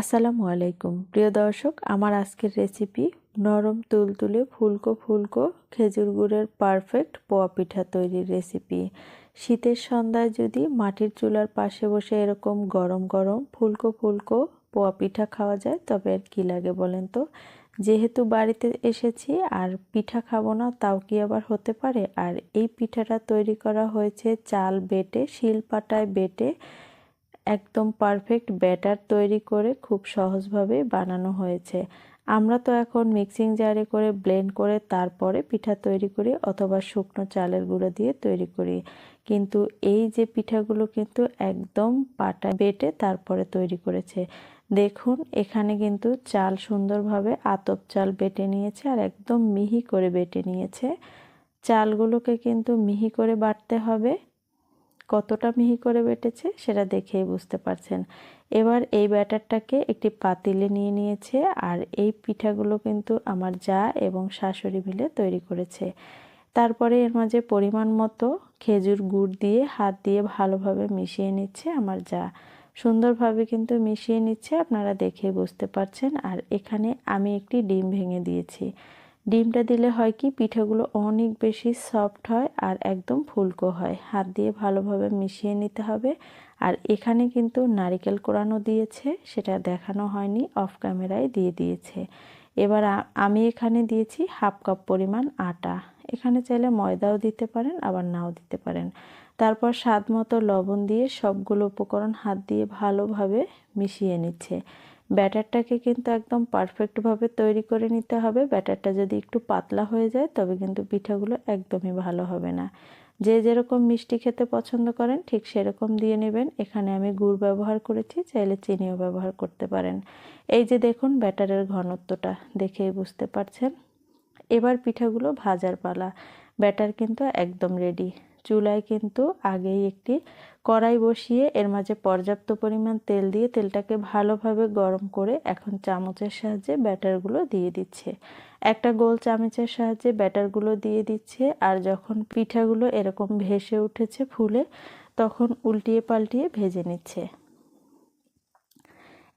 আসসালামু আলাইকুম। প্রিয় দর্শক, আমার আজকের রেসিপি নরম তুলতুলে ফুলকো ফুলকো খেজুর গুড়ের পারফেক্ট পোয়া পিঠা তৈরির রেসিপি শীতের সন্ধ্যায় যদি মাটির চুলার পাশে বসে এরকম গরম গরম ফুলকো ফুলকো পোয়া পিঠা খাওয়া যায়, তবে আর কী লাগে বলেন তো? যেহেতু বাড়িতে এসেছি আর পিঠা খাব না, তাও কি আবার হতে পারে? আর এই পিঠাটা তৈরি করা হয়েছে চাল বেটে শিল পাটায় বেটে একদম পারফেক্ট ব্যাটার তৈরি করে খুব সহজভাবে বানানো হয়েছে। আমরা তো এখন মিক্সিং জারে করে ব্লেন্ড করে তারপরে পিঠা তৈরি করি অথবা শুকনো চালের গুঁড়ো দিয়ে তৈরি করি। কিন্তু এই যে পিঠাগুলো কিন্তু একদম পাটা বেটে তারপরে তৈরি করেছে। দেখুন, এখানে কিন্তু চাল সুন্দরভাবে আতপ চাল বেটে নিয়েছে আর একদম মিহি করে বেটে নিয়েছে। চালগুলোকে কিন্তু মিহি করে বাটতে হবে। কতটা মিহি করে বেটেছে সেটা দেখেই বুঝতে পারছেন। এবার এই ব্যাটারটাকে একটি পাতিলে নিয়ে নিয়েছে আর এই পিঠাগুলো কিন্তু আমার যা এবং শাশুড়ি মিলে তৈরি করেছে। তারপরে এর মাঝে পরিমাণ মতো খেজুর গুড় দিয়ে হাত দিয়ে ভালোভাবে মিশিয়ে নিচ্ছে আমার যা। সুন্দরভাবে কিন্তু মিশিয়ে নিচ্ছে, আপনারা দেখে বুঝতে পারছেন। আর এখানে আমি একটি ডিম ভেঙে দিয়েছি। ডিমটা দিলে হয় কি, পিঠাগুলো অনেক বেশি সফট হয় আর একদম ফুলকো হয়। হাত দিয়ে ভালোভাবে মিশিয়ে নিতে হবে। আর এখানে কিন্তু নারিকেল কোরানো দিয়েছে, সেটা দেখানো হয়নি অফ ক্যামেরায় দিয়ে দিয়েছে। এবার আমি এখানে দিয়েছি হাফ কাপ পরিমাণ আটা। এখানে চাইলে ময়দাও দিতে পারেন, আবার নাও দিতে পারেন। তারপর স্বাদ মতো লবণ দিয়ে সবগুলো উপকরণ হাত দিয়ে ভালোভাবে মিশিয়ে নিচ্ছে। ব্যাটারটাকে কিন্তু একদম পারফেক্টভাবে তৈরি করে নিতে হবে। ব্যাটারটা যদি একটু পাতলা হয়ে যায়, তবে কিন্তু পিঠাগুলো একদমই ভালো হবে না। যে যেরকম মিষ্টি খেতে পছন্দ করেন, ঠিক সেরকম দিয়ে নেবেন। এখানে আমি গুড় ব্যবহার করেছি, চাইলে চিনিও ব্যবহার করতে পারেন। এই যে দেখুন, ব্যাটারের ঘনত্বটা, দেখেই বুঝতে পারছেন। এবার পিঠাগুলো ভাজার পালা। ব্যাটার কিন্তু একদম রেডি চুলায় কিন্তু আগেই একটি কড়াই বসিয়ে এর মাঝে পর্যাপ্ত পরিমাণ তেল দিয়ে তেলটাকে ভালোভাবে গরম করে এখন চামচের সাহায্যে ব্যাটারগুলো দিয়ে দিচ্ছে। একটা গোল চামচের সাহায্যে ব্যাটারগুলো দিয়ে দিচ্ছে আর যখন পিঠাগুলো এরকম ভেসে উঠেছে ফুলে, তখন উল্টিয়ে পাল্টিয়ে ভেজে নিচ্ছে।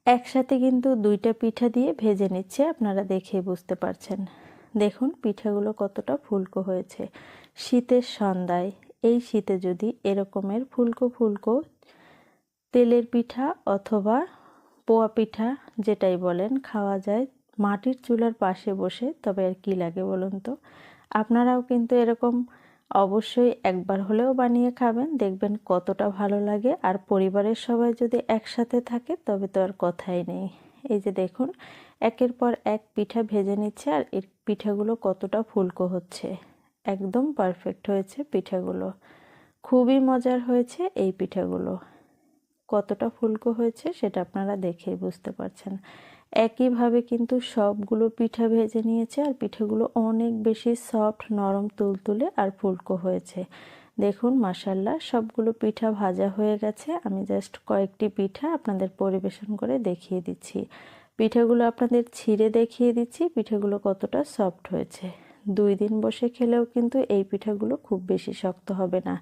একসাথে কিন্তু দুইটা পিঠা দিয়ে ভেজে নিচ্ছে, আপনারা দেখে বুঝতে পারছেন। দেখুন, পিঠাগুলো কতটা ফুলকো হয়েছে। শীতের সন্ধ্যায় এই শীতে যদি এরকমের ফুলকো ফুলকো, তেলের পিঠা অথবা পোয়া পিঠা যেটাই বলেন, খাওয়া যায় মাটির চুলার পাশে বসে, তবে আর কি লাগে বলুন তো? আপনারাও কিন্তু এরকম অবশ্যই একবার হলেও বানিয়ে খাবেন, দেখবেন কতটা ভালো লাগে। আর পরিবারের সবাই যদি একসাথে থাকে, তবে তো আর কথাই নেই। এই যে দেখুন, একের পর এক পিঠা ভেজে নিচ্ছে আর এর পিঠাগুলো কতটা ফুলকো হচ্ছে। একদম পারফেক্ট হয়েছে পিঠাগুলো। খুবই মজার হয়েছে এই পিঠাগুলো। কতটা ফুলকো হয়েছে সেটা আপনারা দেখেই বুঝতে পারছেন। একইভাবে কিন্তু সবগুলো পিঠা ভেজে নিয়েছে আর পিঠাগুলো অনেক বেশি সফট নরম, তুলতুলে আর ফুলকো হয়েছে। দেখুন মাসাল্লাহ সবগুলো পিঠা ভাজা হয়ে গেছে। আমি জাস্ট কয়েকটি পিঠা আপনাদের পরিবেশন করে দেখিয়ে দিচ্ছি। পিঠাগুলো আপনাদের ছিঁড়ে দেখিয়ে দিচ্ছি, পিঠাগুলো কতটা সফট হয়েছে। দুই দিন বসে খেলেও কিন্তু এই পিঠাগুলো খুব বেশি শক্ত হবে না।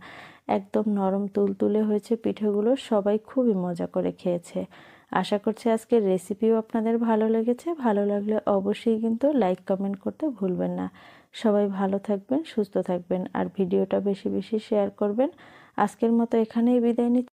একদম নরম তুলতুলে হয়েছে পিঠাগুলো, সবাই খুবই মজা করে খেয়েছে। আশা করছি আজকের রেসিপিও আপনাদের ভালো লেগেছে। ভালো লাগলে অবশ্যই কিন্তু লাইক কমেন্ট করতে ভুলবেন না। সবাই ভালো থাকবেন, সুস্থ থাকবেন, আর ভিডিওটা বেশি বেশি শেয়ার করবেন। আজকের মতো এখানেই বিদায় নিচ্ছি।